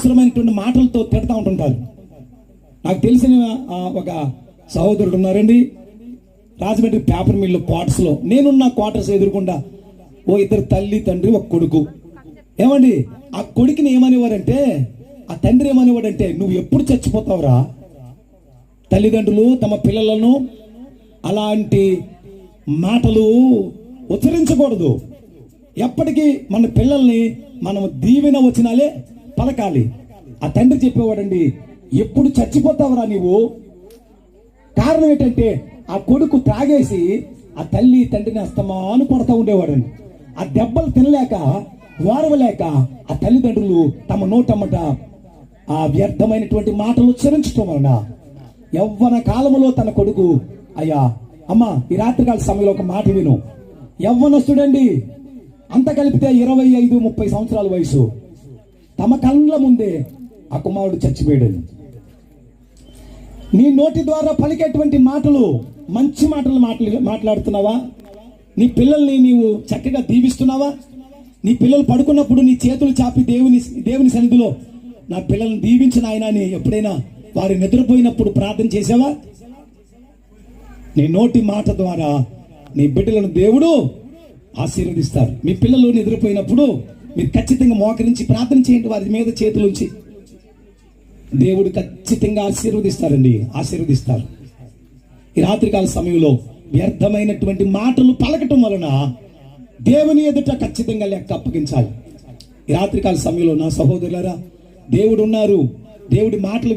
అవసరమైనటువంటి మాటలతో తిడతా ఉంటుంటారు. నాకు తెలిసిన ఒక సహోదరుడు ఉన్నారండి. రాజమండ్రి పేపర్ మిల్లు క్వార్టర్స్లో నేనున్న క్వార్టర్స్ ఎదురుకుండా ఓ ఇద్దరు తల్లి తండ్రి ఒక కొడుకు. ఏమండి? ఆ కొడుకుని ఏమనేవారంటే ఆ తండ్రి ఏమనేవాడంటే నువ్వు ఎప్పుడు చచ్చిపోతావురా? తల్లిదండ్రులు తమ పిల్లలను అలాంటి మాటలు ఉచ్చరించకూడదు. ఎప్పటికీ మన పిల్లల్ని మనం దీవెన వచ్చినాలే పలకాలి. ఆ తండ్రి చెప్పేవాడండి ఎప్పుడు చచ్చిపోతావురా నీవు? కారణం ఏంటంటే ఆ కొడుకు తాగేసి ఆ తల్లి తండ్రిని అస్తమాను పడతా ఉండేవాడండి. ఆ దెబ్బలు తినలేక వారవలేక ఆ తల్లిదండ్రులు తమ నోటమ్మట ఆ వ్యర్థమైనటువంటి మాటలు ఉచ్చరించటం వలన యవ్వన కాలములో తన కొడుకు అయ్యా అమ్మా ఈ రాత్రికాల సమయంలో ఒక మాట విను. యవ్వనస్తుడండి అంత కలిపితే ఇరవై ఐదు ముప్పై సంవత్సరాల వయసు. తమ కళ్ళ ముందే ఆ కుమారుడు చచ్చిపోయాడు. నీ నోటి ద్వారా పలికేటువంటి మాటలు మంచి మాటలు మాట్లా మాట్లాడుతున్నావా? నీ పిల్లల్ని నీవు చక్కగా దీవిస్తున్నావా? నీ పిల్లలు పడుకున్నప్పుడు నీ చేతులు చాపి దేవుని దేవుని సన్నిధిలో నా పిల్లల్ని దీవించిన ఆయన అని ఎప్పుడైనా వారు నిద్రపోయినప్పుడు ప్రార్థన చేసావా? నీ నోటి మాట ద్వారా నీ బిడ్డలను దేవుడు ఆశీర్వదిస్తారు. మీ పిల్లలు నిద్రపోయినప్పుడు మీరు ఖచ్చితంగా మోకరించి ప్రార్థన చేయండి వారి మీద చేతులుంచి దేవుడు ఖచ్చితంగా ఆశీర్వదిస్తారండి ఆశీర్వదిస్తారు. ఈ రాత్రికాల సమయంలో వ్యర్థమైనటువంటి మాటలు పలకటం వలన దేవుని ఎదుట ఖచ్చితంగా లెక్క అప్పగించాలి. ఈ రాత్రికాల సమయంలో నా సహోదరులారా దేవుడు ఉన్నారు దేవుడి మాటలు